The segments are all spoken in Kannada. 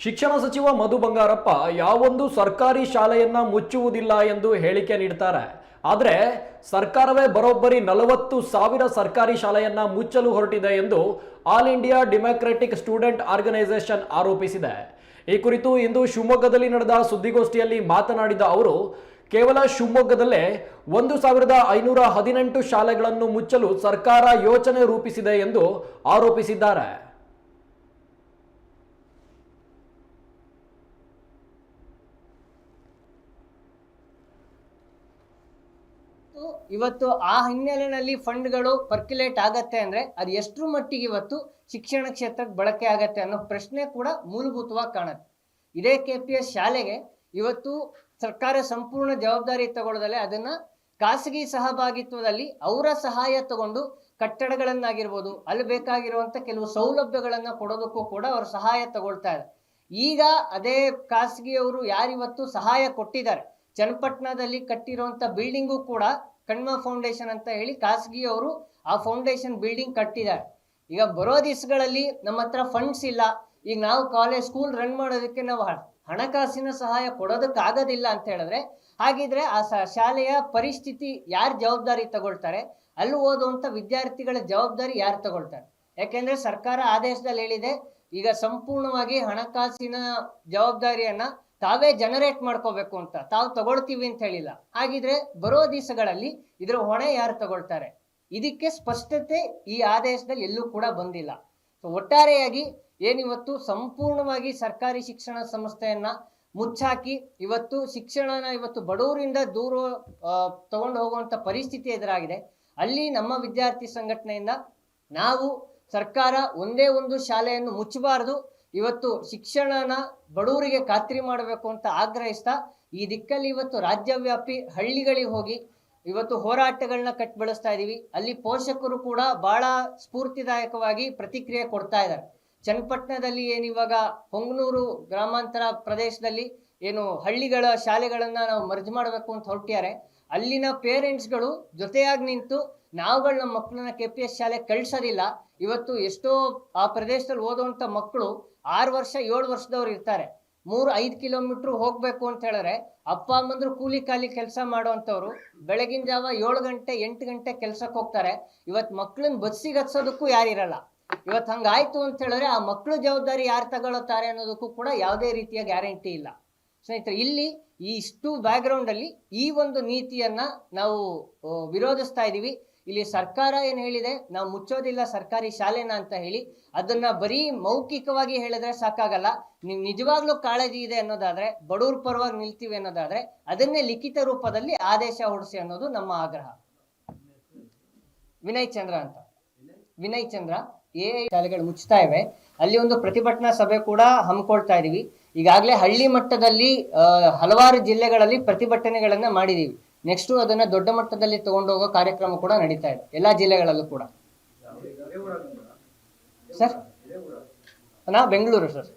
ಶಿಕ್ಷಣ ಸಚಿವ ಮಧು ಬಂಗಾರಪ್ಪ ಯಾವೊಂದು ಸರ್ಕಾರಿ ಶಾಲೆಯನ್ನ ಮುಚ್ಚುವುದಿಲ್ಲ ಎಂದು ಹೇಳಿಕೆ ನೀಡ್ತಾರೆ. ಆದರೆ ಸರ್ಕಾರವೇ ಬರೋಬ್ಬರಿ ನಲವತ್ತು ಸಾವಿರ ಸರ್ಕಾರಿ ಶಾಲೆಯನ್ನ ಮುಚ್ಚಲು ಹೊರಟಿದೆ ಎಂದು all India democratic student organisation ಆರೋಪಿಸಿದೆ. ಈ ಕುರಿತು ಇಂದು ಶಿವಮೊಗ್ಗದಲ್ಲಿ ನಡೆದ ಸುದ್ದಿಗೋಷ್ಠಿಯಲ್ಲಿ ಮಾತನಾಡಿದ ಅವರು, ಕೇವಲ ಶಿವಮೊಗ್ಗದಲ್ಲೇ ಒಂದು ಸಾವಿರದ ಐನೂರ ಹದಿನೆಂಟು ಶಾಲೆಗಳನ್ನು ಮುಚ್ಚಲು ಸರ್ಕಾರ ಯೋಚನೆ ರೂಪಿಸಿದೆ ಎಂದು ಆರೋಪಿಸಿದ್ದಾರೆ. ಇವತ್ತು- ಆ ಹಿನ್ನೆಲೆಯಲ್ಲಿ ಫಂಡ್ಗಳು ಪರ್ಕ್ಯುಲೇಟ್ ಆಗತ್ತೆ ಅಂದ್ರೆ ಅದು ಎಷ್ಟರ ಮಟ್ಟಿಗೆ ಇವತ್ತು ಶಿಕ್ಷಣ ಕ್ಷೇತ್ರಕ್ಕೆ ಬಳಕೆ ಆಗತ್ತೆ ಅನ್ನೋ ಪ್ರಶ್ನೆ ಕೂಡ ಮೂಲಭೂತವಾಗಿ ಕಾಣುತ್ತೆ. ಇದೇ ಕೆ ಪಿ ಎಸ್ ಶಾಲೆಗೆ ಇವತ್ತು ಸರ್ಕಾರ ಸಂಪೂರ್ಣ ಜವಾಬ್ದಾರಿ ತಗೊಳ್ಳೋದಲ್ಲೇ ಅದನ್ನ ಖಾಸಗಿ ಸಹಭಾಗಿತ್ವದಲ್ಲಿ ಅವರ ಸಹಾಯ ತಗೊಂಡು ಕಟ್ಟಡಗಳನ್ನಾಗಿರ್ಬೋದು, ಅಲ್ಲಿ ಬೇಕಾಗಿರುವಂಥ ಕೆಲವು ಸೌಲಭ್ಯಗಳನ್ನ ಕೊಡೋದಕ್ಕೂ ಕೂಡ ಅವರು ಸಹಾಯ ತಗೊಳ್ತಾ ಇದೆ. ಈಗ ಅದೇ ಖಾಸಗಿಯವರು ಯಾರಿವತ್ತು ಸಹಾಯ ಕೊಟ್ಟಿದ್ದಾರೆ, ಚನ್ನಪಟ್ಟಣದಲ್ಲಿ ಕಟ್ಟಿರುವಂಥ ಬಿಲ್ಡಿಂಗು ಕೂಡ ಕಣ್ಮ ಫೌಂಡೇಶನ್ ಅಂತ ಹೇಳಿ ಖಾಸಗಿಯವರು ಆ ಫೌಂಡೇಶನ್ ಬಿಲ್ಡಿಂಗ್ ಕಟ್ಟಿದ್ದಾರೆ. ಈಗ ಬರೋ ದಿವಸಗಳಲ್ಲಿ ನಮ್ಮ ಹತ್ರ ಫಂಡ್ಸ್ ಇಲ್ಲ. ಈಗ ನಾವು ಕಾಲೇಜ್ ಸ್ಕೂಲ್ ರನ್ ಮಾಡೋದಕ್ಕೆ ನಾವು ಹಣಕಾಸಿನ ಸಹಾಯ ಕೊಡೋದಕ್ಕಾಗೋದಿಲ್ಲ ಅಂತ ಹೇಳಿದ್ರೆ, ಹಾಗಿದ್ರೆ ಆ ಶಾಲೆಯ ಪರಿಸ್ಥಿತಿ ಯಾರು ಜವಾಬ್ದಾರಿ ತಗೊಳ್ತಾರೆ? ಅಲ್ಲಿ ಓದುವಂಥ ವಿದ್ಯಾರ್ಥಿಗಳ ಜವಾಬ್ದಾರಿ ಯಾರು ತಗೊಳ್ತಾರೆ? ಯಾಕೆಂದ್ರೆ ಸರ್ಕಾರ ಆದೇಶದಲ್ಲಿ ಹೇಳಿದೆ, ಈಗ ಸಂಪೂರ್ಣವಾಗಿ ಹಣಕಾಸಿನ ಜವಾಬ್ದಾರಿಯನ್ನ ತಾವೇ ಜನರೇಟ್ ಮಾಡ್ಕೋಬೇಕು ಅಂತ. ತಾವು ತಗೊಳ್ತೀವಿ ಅಂತ ಹೇಳಿಲ್ಲ. ಹಾಗಿದ್ರೆ ಬರೋ ದಿವಸಗಳಲ್ಲಿ ಇದ್ರ ಹೊಣೆ ಯಾರು ತಗೊಳ್ತಾರೆ? ಇದಕ್ಕೆ ಸ್ಪಷ್ಟತೆ ಈ ಆದೇಶದಲ್ಲಿ ಎಲ್ಲೂ ಕೂಡ ಬಂದಿಲ್ಲ. ಸೊ ಒಟ್ಟಾರೆಯಾಗಿ ಏನಿವತ್ತು ಸಂಪೂರ್ಣವಾಗಿ ಸರ್ಕಾರಿ ಶಿಕ್ಷಣ ಸಂಸ್ಥೆಯನ್ನ ಮುಚ್ಚಾಕಿ ಇವತ್ತು ಶಿಕ್ಷಣನ ಇವತ್ತು ಬಡವರಿಂದ ದೂರ ತಗೊಂಡು ಹೋಗುವಂತ ಪರಿಸ್ಥಿತಿ ಎದುರಾಗಿದೆ. ಅಲ್ಲಿ ನಮ್ಮ ವಿದ್ಯಾರ್ಥಿ ಸಂಘಟನೆಯಿಂದ ನಾವು ಸರ್ಕಾರ ಒಂದೇ ಒಂದು ಶಾಲೆಯನ್ನು ಮುಚ್ಚಬಾರದು. ಇವತ್ತು ಶಿಕ್ಷಣನ ಬಡವರಿಗೆ ಖಾತ್ರಿ ಮಾಡಬೇಕು ಅಂತ ಆಗ್ರಹಿಸ್ತಾ, ಈ ದಿಕ್ಕಲ್ಲಿ ಇವತ್ತು ರಾಜ್ಯವ್ಯಾಪಿ ಹಳ್ಳಿಗಳಿಗೆ ಹೋಗಿ ಇವತ್ತು ಹೋರಾಟಗಳನ್ನ ಕಟ್ ಬೆಳೆಸ್ತಾ ಇದ್ದೀವಿ ಅಲ್ಲಿ ಪೋಷಕರು ಕೂಡ ಬಹಳ ಸ್ಫೂರ್ತಿದಾಯಕವಾಗಿ ಪ್ರತಿಕ್ರಿಯೆ ಕೊಡ್ತಾ ಇದ್ದಾರೆ. ಚನ್ನಪಟ್ಟಣದಲ್ಲಿ ಏನಿವಾಗ ಹೊಂಗನೂರು ಗ್ರಾಮಾಂತರ ಪ್ರದೇಶದಲ್ಲಿ ಏನು ಹಳ್ಳಿಗಳ ಶಾಲೆಗಳನ್ನ ನಾವು ಮರ್ಜ್ ಮಾಡಬೇಕು ಅಂತ ಹೊರಟಿದ್ದಾರೆ. ಅಲ್ಲಿನ ಪೇರೆಂಟ್ಸ್ಗಳು ಜೊತೆಯಾಗಿ ನಿಂತು ನಾವುಗಳು ನಮ್ಮ ಮಕ್ಕಳನ್ನ ಕೆ ಪಿ ಎಸ್ ಶಾಲೆ ಕಳ್ಸೋದಿಲ್ಲ. ಇವತ್ತು ಎಷ್ಟೋ ಆ ಪ್ರದೇಶದಲ್ಲಿ ಓದುವಂಥ ಮಕ್ಕಳು ಆರು ವರ್ಷ, ಏಳು ವರ್ಷದವ್ರು ಇರ್ತಾರೆ. ಮೂರು, ಐದು ಕಿಲೋಮೀಟರ್ ಹೋಗ್ಬೇಕು ಅಂತ ಹೇಳಿದ್ರೆ ಅಪ್ಪ ಅಮ್ಮಂದ್ರು ಕೂಲಿ ಕಾಲಿ ಕೆಲಸ ಮಾಡುವಂಥವ್ರು ಬೆಳಗಿನ ಜಾವ ಏಳು ಗಂಟೆ, ಎಂಟು ಗಂಟೆ ಕೆಲ್ಸಕ್ಕೆ ಹೋಗ್ತಾರೆ. ಇವತ್ತು ಮಕ್ಕಳನ್ನ ಬಸ್ಸಿಗೆ ಹತ್ಸೋದಕ್ಕೂ ಯಾರಿರಲ್ಲ ಇವತ್ತು ಹಂಗಾಯ್ತು ಅಂತ ಹೇಳಿದ್ರೆ ಆ ಮಕ್ಕಳು ಜವಾಬ್ದಾರಿ ಯಾರು ತಗೊಳ್ಳುತ್ತಾರೆ ಅನ್ನೋದಕ್ಕೂ ಕೂಡ ಯಾವುದೇ ರೀತಿಯ ಗ್ಯಾರಂಟಿ ಇಲ್ಲ. ಸ್ನೇಹಿತರೆ, ಇಲ್ಲಿ ಈ ಇಷ್ಟು ಬ್ಯಾಕ್ಗ್ರೌಂಡಲ್ಲಿ ಈ ಒಂದು ನೀತಿಯನ್ನ ನಾವು ವಿರೋಧಿಸ್ತಾ ಇದೀವಿ. ಇಲ್ಲಿ ಸರ್ಕಾರ ಏನು ಹೇಳಿದೆ? ನಾವು ಮುಚ್ಚೋದಿಲ್ಲ ಸರ್ಕಾರಿ ಶಾಲೆನ ಅಂತ ಹೇಳಿ ಅದನ್ನ ಬರೀ ಮೌಖಿಕವಾಗಿ ಹೇಳಿದ್ರೆ ಸಾಕಾಗಲ್ಲ. ನೀವು ನಿಜವಾಗ್ಲೂ ಕಾಳಜಿ ಇದೆ ಅನ್ನೋದಾದ್ರೆ, ಬಡವ್ರ ಪರವಾಗಿ ನಿಲ್ತೀವಿ ಅನ್ನೋದಾದ್ರೆ, ಅದನ್ನೇ ಲಿಖಿತ ರೂಪದಲ್ಲಿ ಆದೇಶ ಹೊಡಿಸಿ ಅನ್ನೋದು ನಮ್ಮ ಆಗ್ರಹ. ವಿನಯ್ ಚಂದ್ರ ಅಂತ. ವಿನಯ್ ಚಂದ್ರ, ಎ ಶಾಲೆಗಳು ಮುಚ್ತಾ ಇವೆ. ಅಲ್ಲಿ ಒಂದು ಪ್ರತಿಭಟನಾ ಸಭೆ ಕೂಡ ಹಮ್ಮಿಕೊಳ್ತಾ ಇದೀವಿ. ಈಗಾಗಲೇ ಹಳ್ಳಿ ಮಟ್ಟದಲ್ಲಿ ಹಲವಾರು ಜಿಲ್ಲೆಗಳಲ್ಲಿ ಪ್ರತಿಭಟನೆಗಳನ್ನ ಮಾಡಿದೀವಿ. ನೆಕ್ಸ್ಟ್ ಅದನ್ನ ದೊಡ್ಡ ಮಟ್ಟದಲ್ಲಿ ತಗೊಂಡೋಗೋ ಕಾರ್ಯಕ್ರಮ ಕೂಡ ನಡೀತಾ ಇದೆ. ಎಲ್ಲಾ ಜಿಲ್ಲೆಗಳಲ್ಲೂ ಕೂಡ. ಸರ್ ನಾ ಬೆಂಗಳೂರು ಸರ್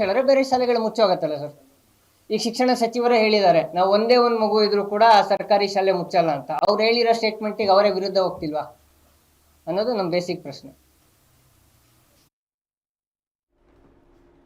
ಹೇಳಿದ್ರೆ ಬೇರೆ ಶಾಲೆಗಳು ಮುಚ್ಚೋಗತ್ತಲ್ಲ ಸರ್ ಈಗ ಶಿಕ್ಷಣ ಸಚಿವರೇ ಹೇಳಿದ್ದಾರೆ, ನಾವು ಒಂದೇ ಒಂದು ಮಗು ಇದ್ರು ಕೂಡ ಸರ್ಕಾರಿ ಶಾಲೆ ಮುಚ್ಚಲ್ಲ ಅಂತ. ಅವ್ರು ಹೇಳಿರೋ ಸ್ಟೇಟ್ಮೆಂಟಿಗೆ ಅವರೇ ವಿರುದ್ಧ ಹೋಗ್ತಿಲ್ವಾ? ಅನ್ನೋದು ನಮ್ಮ ಬೇಸಿಕ್ ಪ್ರಶ್ನೆ.